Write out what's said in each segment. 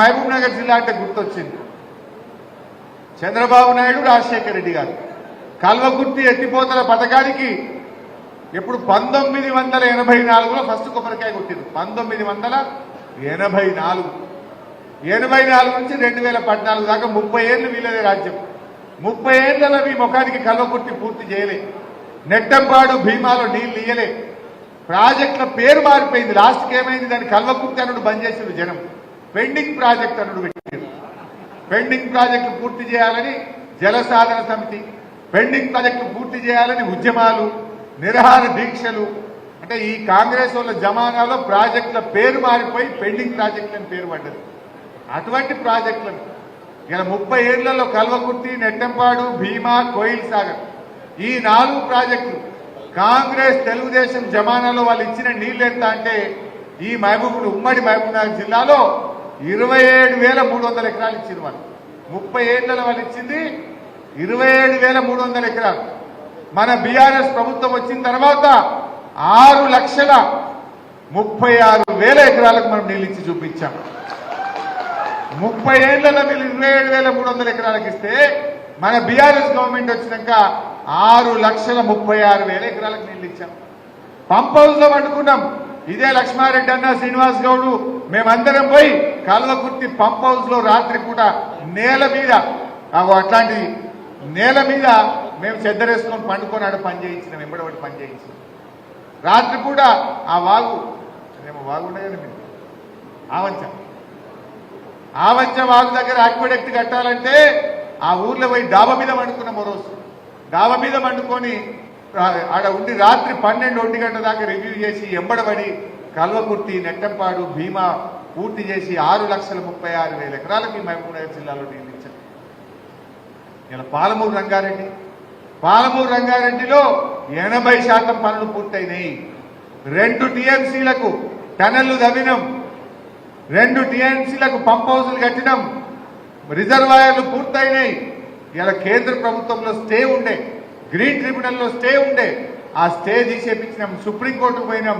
మహబూబ్ నగర్ జిల్లా అంటే గుర్తొచ్చింది. చంద్రబాబు నాయుడు రాజశేఖర రెడ్డి గారు. కల్వకుర్తి ఎత్తిపోతల పథకానికి ఎప్పుడు పంతొమ్మిది వందల ఎనభై నాలుగులో ఫస్ట్ కొబ్బరికాయ కొట్టింది పంతొమ్మిది వందల ఎనభై నాలుగు. ఎనభై నాలుగు నుంచి రెండు వేల పద్నాలుగు దాకా ముప్పై ఏళ్ళు వీళ్ళదే రాజ్యం. ముప్పై ఏళ్ళలో మీ ముఖానికి కల్వకుర్తి పూర్తి చేయలే. నెట్టంపాడు భీమాలో నీళ్ళు ఇయ్యలే. ప్రాజెక్టుల పేరు మారిపోయింది. లాస్ట్కి ఏమైంది? దాన్ని కల్వకుర్తి అనుడు బంద్ చేసింది జనం. పెండింగ్ ప్రాజెక్ట్ అనుడు పెట్టారు పెండింగ్ ప్రాజెక్టు పూర్తి చేయాలని జలసాధన సమితి పెండింగ్ ప్రాజెక్టు పూర్తి చేయాలని ఉద్యమాలు నిరహార దీక్షలు అంటే ఈ కాంగ్రెస్ వాళ్ళ జమానాలో ప్రాజెక్టుల పేరు మారిపోయి పెండింగ్ ప్రాజెక్టులని పేరు పడ్డది. అటువంటి ప్రాజెక్టులను ఇలా ముప్పై ఏళ్ళలో కల్వకుర్తి నెట్టంపాడు భీమా కోయిల్ సాగర్ ఈ నాలుగు ప్రాజెక్టులు కాంగ్రెస్ తెలుగుదేశం జమానాలో వాళ్ళు ఇచ్చిన నీళ్ళు ఎంత అంటే ఈ మహబూబ్ ఉమ్మడి మహబూబ్ జిల్లాలో ఇరవై ఏడు వేల మూడు వందల ఎకరాలు ఇచ్చింది వాళ్ళు. ముప్పై ఏళ్ళ వాళ్ళు ఇచ్చింది ఇరవై ఏడు వేల మూడు వందల ఎకరాలు. మన బీఆర్ఎస్ ప్రభుత్వం వచ్చిన తర్వాత ఆరు లక్షల ముప్పై ఆరు వేల ఎకరాలకు మనం నీళ్ళు ఇచ్చి చూపించాం. ముప్పై ఏళ్ళలో మీరు ఇరవై ఏడు వేల మూడు వందల ఎకరాలకు ఇస్తే మన బీఆర్ఎస్ గవర్నమెంట్ వచ్చినాక ఆరు లక్షల ముప్పై ఆరు వేల ఎకరాలకు నీళ్ళు ఇచ్చాం. పంప్ హౌస్లో పట్టుకున్నాం ఇదే లక్ష్మారెడ్డి అన్న శ్రీనివాస్ గౌడ్ మేమందరం పోయి కల్వకుర్తి పంప్ హౌస్లో రాత్రి పూట నేల మీద అట్లాంటి నేల మీద మేము చెద్దరేసుకొని పండుకొని ఆడ పని చేయించినాం ఎంబడబడి పని చేయించినాం. రాత్రి పూట ఆ వాగు మేము వాగుండగానే మేము ఆవంచ ఆవంచం. ఆవంచ వాగు దగ్గర అక్వడెక్ట్ కట్టాలంటే ఆ ఊర్లో పోయి డాబా మీద పండుకున్నాం ఓ రోజు. డాబా మీద పండుకొని ఆడ ఉండి రాత్రి పన్నెండు ఒంటి గంటల దాకా రివ్యూ చేసి ఎంబడబడి కల్వకుర్తి నెట్టంపాడు భీమా పూర్తి చేసి ఆరు లక్షల ముప్పై ఆరు వేల ఎకరాలకి మహబూబ్నగర్ జిల్లాలో నిర్మించారు. ఇలా పాలమూరు రంగారెడ్డి పాలమూరు రంగారెడ్డిలో ఎనభై శాతం పనులు పూర్తయినాయి. రెండు టీఎంసీలకు టనళ్ళు దవ్వినం రెండు టీఎంసీలకు పంప్ హౌసులు కట్టడం రిజర్వాయర్లు పూర్తయినాయి. ఇలా కేంద్ర ప్రభుత్వంలో స్టే ఉండే గ్రీన్ ట్రిబ్యునల్లో స్టే ఉండే ఆ స్టే తీసేపించినాం సుప్రీంకోర్టుకు పోయినాం.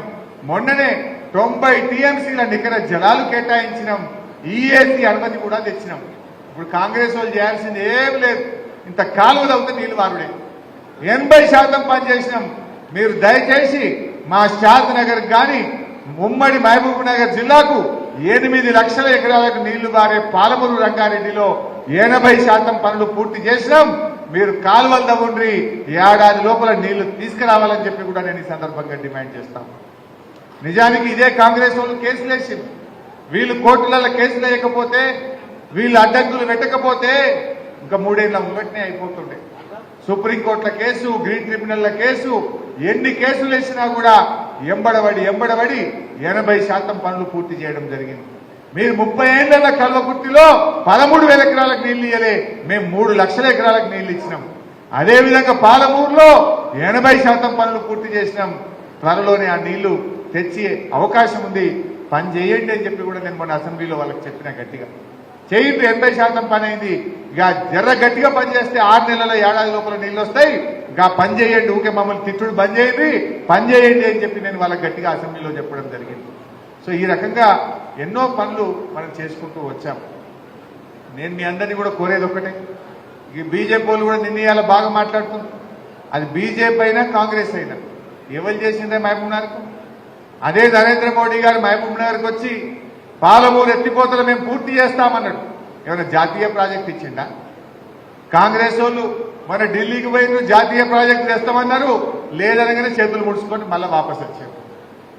మొన్ననే తొంభై టీఎంసీల నికర జలాలు కేటాయించినాం. ఈఏసీ అనుమతి కూడా తెచ్చినాం. ఇప్పుడు కాంగ్రెస్ వాళ్ళు చేయాల్సింది ఏం లేదు. ఇంత కాలువ తవ్వుతే నీళ్ళు వారుడే ఎనభై శాతం పనిచేసినాం మీరు దయచేసి మా షాద్ నగర్ కానీ ఉమ్మడి మహబూబ్ నగర్ జిల్లాకు ఎనిమిది లక్షల ఎకరాలకు నీళ్ళు బారే పాలమూరు రంగారెడ్డిలో ఎనభై శాతం పనులు పూర్తి చేసినాం. మీరు కాలువలు తవ్వండి. ఏడాది లోపల నీళ్ళు తీసుకురావాలని చెప్పి కూడా నేను ఈ సందర్భంగా డిమాండ్ చేస్తాను. నిజానికి ఇదే కాంగ్రెస్ వాళ్ళు కేసులు వేసింది. వీళ్ళు కోర్టులలో కేసులు వేయకపోతే వీళ్ళు అడ్డంకులు పెట్టకపోతే ఇంకా మూడేళ్ళ ముంగట్నే అయిపోతుండే. సుప్రీంకోర్టుల కేసు గ్రీన్ ట్రిబ్యునల్ల కేసు ఎన్ని కేసులు వేసినా కూడా ఎంబడబడి ఎంబడబడి ఎనభై శాతం పనులు పూర్తి చేయడం జరిగింది. మీరు ముప్పై ఏళ్ళ కల్వకుర్తిలో పదమూడు వేల ఎకరాలకు నీళ్ళు ఇయ్యలే మేము మూడు లక్షల ఎకరాలకు నీళ్ళు ఇచ్చినాం. అదేవిధంగా పాలమూరులో ఎనభై శాతం పనులు పూర్తి చేసినాం. త్వరలోనే ఆ నీళ్ళు తెచ్చి అవకాశం ఉంది. పని చేయండి అని చెప్పి కూడా నేను మొన్న అసెంబ్లీలో వాళ్ళకి చెప్పిన గట్టిగా. చేయండి ఎనభై శాతం పని అయింది ఇక జర్ర గట్టిగా పని చేస్తే ఆరు నెలల ఏడాది లోపల నీళ్ళు వస్తాయి. ఇక పని చేయండి ఊకే మమ్మల్ని తిట్టుడు బంద్ చేయండి. పని చేయండి అని చెప్పి నేను వాళ్ళకి గట్టిగా అసెంబ్లీలో చెప్పడం జరిగింది. సో ఈ రకంగా ఎన్నో పనులు మనం చేసుకుంటూ వచ్చాం. నేను మీ అందరినీ కూడా కోరేది ఒకటే ఈ బీజేపీ వాళ్ళు కూడా నిన్న ఇవాళ బాగా మాట్లాడుతున్నారు. అది బీజేపీ అయినా కాంగ్రెస్ అయినా. ఎవరు చేసిందే మహబూబ్ నాయకు అదే నరేంద్ర మోడీ గారు మహబూబ్ నగర్కి వచ్చి పాలమూరు ఎత్తిపోతలు మేము పూర్తి చేస్తామన్నాడు. ఏమైనా జాతీయ ప్రాజెక్ట్ ఇచ్చిండా? కాంగ్రెస్ వాళ్ళు మన ఢిల్లీకి పోయిన జాతీయ ప్రాజెక్టు తెస్తామన్నారు. లేదనగానే చేతులు ముడుచుకొని మళ్ళీ వాపస్ వచ్చారు.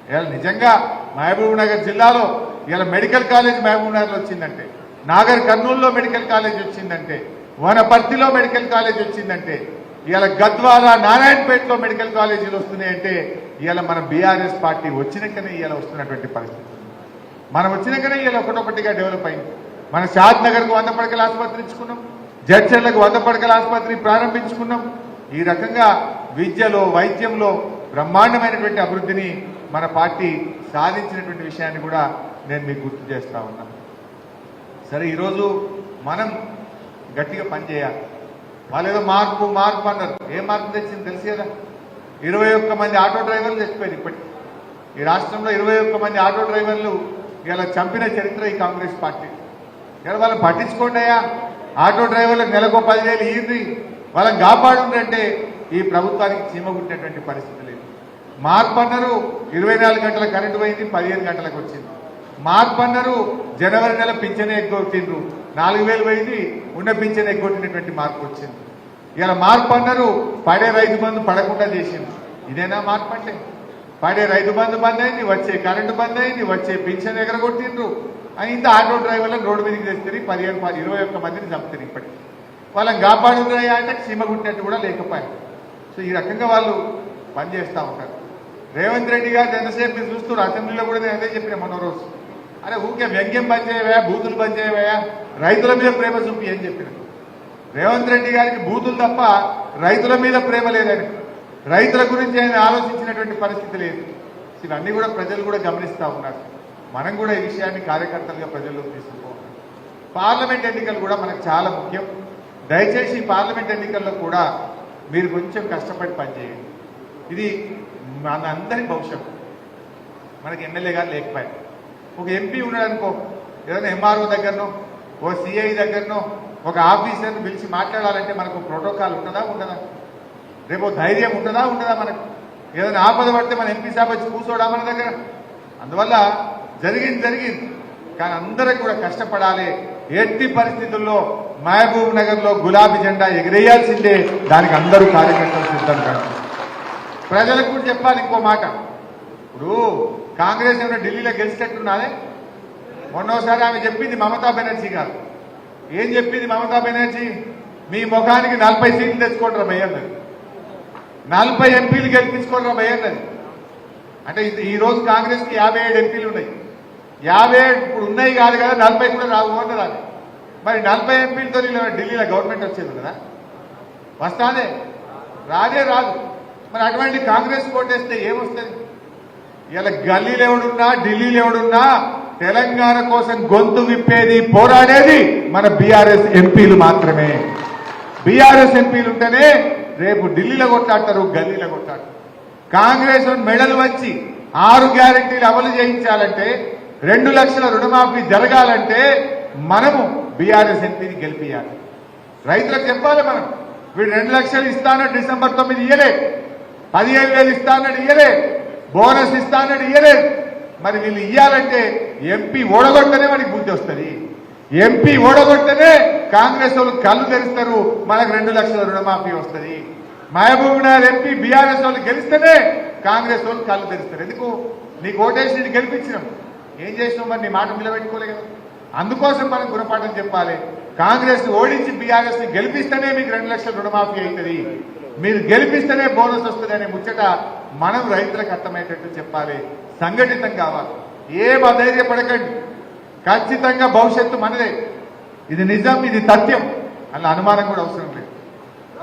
ఇలా నిజంగా మహబూబ్ నగర్ జిల్లాలో ఇలా మెడికల్ కాలేజ్ మహబూబ్ నగర్లో వచ్చిందంటే నాగర్ కర్నూలులో మెడికల్ కాలేజ్ వచ్చిందంటే వనపర్తిలో మెడికల్ కాలేజ్ వచ్చిందంటే ఇవాళ గద్వాల నారాయణపేటలో మెడికల్ కాలేజీలు వస్తున్నాయంటే ఇవాళ మన బీఆర్ఎస్ పార్టీ వచ్చినాకనే ఇవాళ వస్తున్నటువంటి పరిస్థితి. మనం వచ్చినాకనే ఇలా ఒకటొకటిగా డెవలప్ అయింది. మన షాద్ నగర్కు వంద పడకల ఆసుపత్రి ఇచ్చుకున్నాం. జడ్చర్లకు వంద పడకల ఆసుపత్రి ప్రారంభించుకున్నాం. ఈ రకంగా విద్యలో వైద్యంలో బ్రహ్మాండమైనటువంటి అభివృద్ధిని మన పార్టీ సాధించినటువంటి విషయాన్ని కూడా నేను మీకు గుర్తు చేస్తా ఉన్నాను సరే ఈరోజు మనం గట్టిగా పనిచేయాలి. వాళ్ళు ఏదో మార్పు మార్పు అన్నారు. ఏ మార్పు తెచ్చింది తెలుసు కదా? ఇరవై ఒక్క మంది ఆటో డ్రైవర్లు చచ్చిపోయారు ఇప్పటికి. ఈ రాష్ట్రంలో ఇరవై ఒక్క మంది ఆటో డ్రైవర్లు ఇలా చంపిన చరిత్ర ఈ కాంగ్రెస్ పార్టీ. ఇలా వాళ్ళని పట్టించుకోండి అయ్యా. ఆటో డ్రైవర్లకు నెలకు పదివేలు ఇయ్యండి. వాళ్ళని కాపాడుండంటే ఈ ప్రభుత్వానికి చీమగుట్టినటువంటి పరిస్థితి లేదు. మార్పు అన్నారు. ఇరవై నాలుగు గంటల కరెంటు పోయింది పదిహేను గంటలకు వచ్చింది. మార్పు అన్నారు జనవరి నెల పింఛన్ ఎగ్గొట్టిండ్రు. నాలుగు వేలు పోయింది ఉన్న పింఛన్ ఎగ్గొట్టినటువంటి మార్పు వచ్చింది. ఇలా మార్పు అన్నారు పడే రైతు బంధు పడకుండా చేసింది ఇదేనా మార్పు అంటే పడే రైతు బంధు బంద్ అయింది వచ్చే కరెంటు బంద్ అయింది వచ్చే పింఛన్ ఎగరగొట్టిండ్రు. అని ఇంత ఆటో డ్రైవర్లను రోడ్డు మీదకి తెస్తారు పదిహేను పది ఇరవై ఒక్క మందిని చంపుతారు ఇప్పటికి. వాళ్ళని కాపాడుతున్నాయా అంటే సీమ గుట్టినట్టు కూడా లేకపోయారు. సో ఈ రకంగా వాళ్ళు పనిచేస్తూ ఉంటారు. రేవంత్ రెడ్డి గారు ఎంతసేపు మీరు చూస్తున్నారు? అసెంబ్లీలో కూడా నేను అదే చెప్పిన మొన్న రోజు. అరే ఊకే వ్యంగ్యం బంద్ చేయవా? బూతులు బంద్ చేయవా? రైతుల మీద ప్రేమ చూపి అని చెప్పిన? రేవంత్ రెడ్డి గారికి బూతులు తప్ప రైతుల మీద ప్రేమ లేదని. రైతుల గురించి ఆయన ఆలోచించినటువంటి పరిస్థితి లేదు. ఇవన్నీ కూడా ప్రజలు కూడా గమనిస్తూ ఉన్నారు. మనం కూడా ఈ విషయాన్ని కార్యకర్తలుగా ప్రజల్లోకి తీసుకుపోవాలి. పార్లమెంట్ ఎన్నికలు కూడా మనకు చాలా ముఖ్యం. దయచేసి ఈ పార్లమెంట్ ఎన్నికల్లో కూడా మీరు కొంచెం కష్టపడి పనిచేయండి. ఇది మన అందరి భవిష్యత్తు. మనకి ఎమ్మెల్యే గారు లేకపోయారు. ఒక ఎంపీ ఉన్నాడు అనుకో ఏదైనా ఎంఆర్ఓ దగ్గరనో ఓ సిఐ దగ్గరనో ఒక ఆఫీసర్ని పిలిచి మాట్లాడాలంటే మనకు ప్రోటోకాల్ ఉంటుందా ఉండదా? రేపు ధైర్యం ఉంటుందా ఉండదా మనకు? ఏదైనా ఆపద పడితే మన ఎంపీ సాబ్ వచ్చి కూర్చోడా మన దగ్గర? అందువల్ల జరిగింది జరిగింది. కానీ అందరూ కూడా కష్టపడాలి. ఎట్టి పరిస్థితుల్లో మహబూబ్ నగర్లో గులాబీ జెండా ఎగిరేయాల్సిందే. దానికి అందరూ కార్యకర్తలు సిద్ధం కాదు ప్రజలకు కూడా చెప్పాలి ఇంకో మాట. ఇప్పుడు కాంగ్రెస్ ఏమైనా ఢిల్లీలో గెలిచేటట్టున్నాదే మొన్నోసారి ఆమె చెప్పింది మమతా బెనర్జీ గారు. ఏం చెప్పింది మమతా బెనర్జీ? మీ ముఖానికి నలభై సీట్లు తెచ్చుకోవడం భయన్నది నలభై ఎంపీలు గెలిపించుకోవడం భయన్నది అంటే ఈ రోజు కాంగ్రెస్కి యాభై ఏడు ఎంపీలు ఉన్నాయి. యాభై ఏడు ఇప్పుడు ఉన్నాయి కాదు కదా నలభై కూడా రావు అన్నారు మరి నలభై ఎంపీలతో ఢిల్లీలో గవర్నమెంట్ వచ్చేది కదా? వస్తానే. రాదే రాదు. మరి అటువంటి కాంగ్రెస్ కోటేస్తే ఏమొస్తుంది? ఇలా గల్లీలు ఎవడున్నా ఢిల్లీలు ఎవడున్నా తెలంగాణ కోసం గొంతు విప్పేది పోరాడేది మన బీఆర్ఎస్ ఎంపీలు మాత్రమే. బీఆర్ఎస్ ఎంపీలు ఉంటేనే రేపు ఢిల్లీలో కొట్లాడతారు గల్లీలో కొట్లాడతారు. కాంగ్రెస్ మెడలు వచ్చి ఆరు గ్యారెంటీలు అమలు చేయించాలంటే రెండు లక్షల రుణమాఫీ జరగాలంటే మనము బీఆర్ఎస్ ఎంపీని గెలిపియాలి. రైతులకు చెప్పాలి మనం వీడు రెండు లక్షలు ఇస్తానని డిసెంబర్ తొమ్మిది ఇయ్యలే పదిహేను వేలు ఇస్తానని ఇయ్యలే బోనస్ ఇస్తానని ఇయ్యలేదు. మరి వీళ్ళు ఇయ్యాలంటే ఎంపీ ఓడగొట్టనే మనకి బుద్ధి వస్తుంది. ఎంపీ ఓడగొట్టనే కాంగ్రెస్ వాళ్ళు కళ్ళు తెరుస్తారు మనకు రెండు లక్షల రుణమాఫీ వస్తుంది. మహబూబ్ నగర్ ఎంపీ బీఆర్ఎస్ వాళ్ళు గెలిస్తేనే కాంగ్రెస్ వాళ్ళు కళ్ళు తెరుస్తారు. ఎందుకు? నీకు ఓటేసి నేను గెలిపించినాం. ఏం చేసినాం మరి? నీ మాట నిలబెట్టుకోలేదు అందుకోసం మనం గుణపాఠం చెప్పాలి. కాంగ్రెస్ ఓడించి బీఆర్ఎస్ని గెలిపిస్తేనే మీకు రెండు లక్షల రుణమాఫీ అవుతుంది. మీరు గెలిపిస్తేనే బోనస్ వస్తుంది అనే ముచ్చట మనం రైతులకు అర్థమయ్యేటట్టు చెప్పాలి. సంఘటితం కావాలి. ఏం అధైర్యపడకండి. ఖచ్చితంగా భవిష్యత్తు మనదే. ఇది నిజం ఇది సత్యం అన్న అనుమానం కూడా అవసరం లేదు.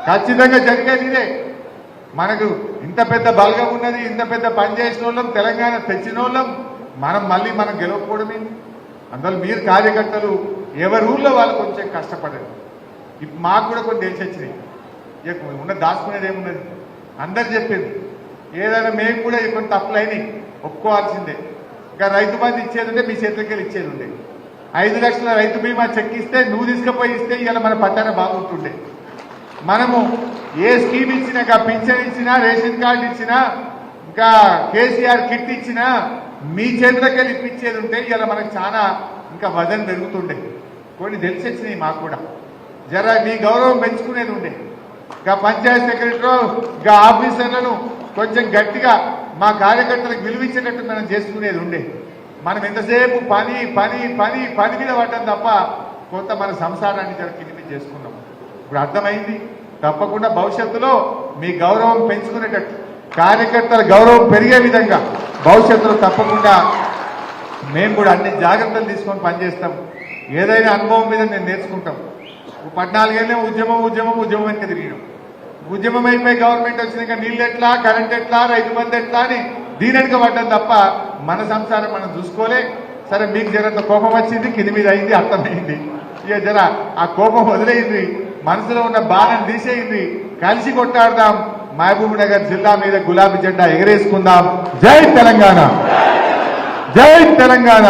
ఖచ్చితంగా జరిగేది ఇదే. మనకు ఇంత పెద్ద బలగం ఉన్నది ఇంత పెద్ద పని చేసిన వాళ్ళం తెలంగాణ తెచ్చిన వాళ్ళం మనం మళ్ళీ మనం గెలవకపోవడమే. అందువల్ల మీరు కార్యకర్తలు ఎవరి ఊళ్ళో వాళ్ళు కొంచెం కష్టపడరు. ఇప్పుడు మాకు కూడా కొన్ని తెలిసి వచ్చినాయి ఉన్న దాచుకునేది ఏమున్నది? అందరు చెప్పింది. ఏదైనా మేము కూడా కొన్ని తప్పులైనవి ఒప్పుకోవాల్సిందే. ఇంకా రైతు బంధు ఇచ్చేది ఉంటే మీ చేతులకి ఇచ్చేది ఉండే ఐదు లక్షల రైతు బీమా చెక్ ఇస్తే నువ్వు తీసుకుపోయి ఇస్తే ఇలా మన పట్టాన బాగుంటుండే. మనము ఏ స్కీమ్ ఇచ్చినా ఇంకా పింఛన్ ఇచ్చినా రేషన్ కార్డు ఇచ్చినా ఇంకా కేసీఆర్ కిట్ ఇచ్చినా మీ చేతులకే ఇప్పించేది ఉంటే ఇలా మనకు చాలా ఇంకా వజన్ పెరుగుతుండే. కొన్ని తెలిసి వచ్చినాయి మాకు కూడా. జర మీ గౌరవం పెంచుకునేది ఉండే ఇక పంచాయత్ సెక్రటరీ ఇంకా ఆఫీసర్లను కొంచెం గట్టిగా మా కార్యకర్తలకు విలువించేటట్టు మనం చేసుకునేది ఉండే. మనం ఎంతసేపు పని పని పని పని మీద పడ్డం తప్ప కొంత మన సంసారాన్ని జర కింది చేసుకున్నాం. ఇప్పుడు అర్థమైంది? తప్పకుండా భవిష్యత్తులో మీ గౌరవం పెంచుకునేటట్టు కార్యకర్తల గౌరవం పెరిగే విధంగా భవిష్యత్తులో తప్పకుండా మేము కూడా అన్ని జాగ్రత్తలు తీసుకొని పనిచేస్తాం. ఏదైనా అనుభవం మీద నేను నేర్చుకుంటాం. పద్నాలుగేళ్ళే ఉద్యమం ఉద్యమం ఉద్యమం అని తిరిగినాం. ఉద్యమం అయిపోయి గవర్నమెంట్ వచ్చినాక నీళ్ళు ఎట్లా కరెంట్ ఎట్లా రైతు బంధు ఎట్లా అని దీని పడ్డం తప్ప మన సంసారం మనం చూసుకోలే. సరే మీకు జరంత కోపం వచ్చింది కింది మీద అయింది అర్థమైంది. ఇక జర ఆ కోపం వదిలేయింది మనసులో ఉన్న బాధను తీసేయింది కలిసి కొట్టాడదాం మహబూబ్ నగర్ జిల్లా మీద గులాబీ జెండా ఎగరేసుకుందాం. జై తెలంగాణ! జై తెలంగాణ!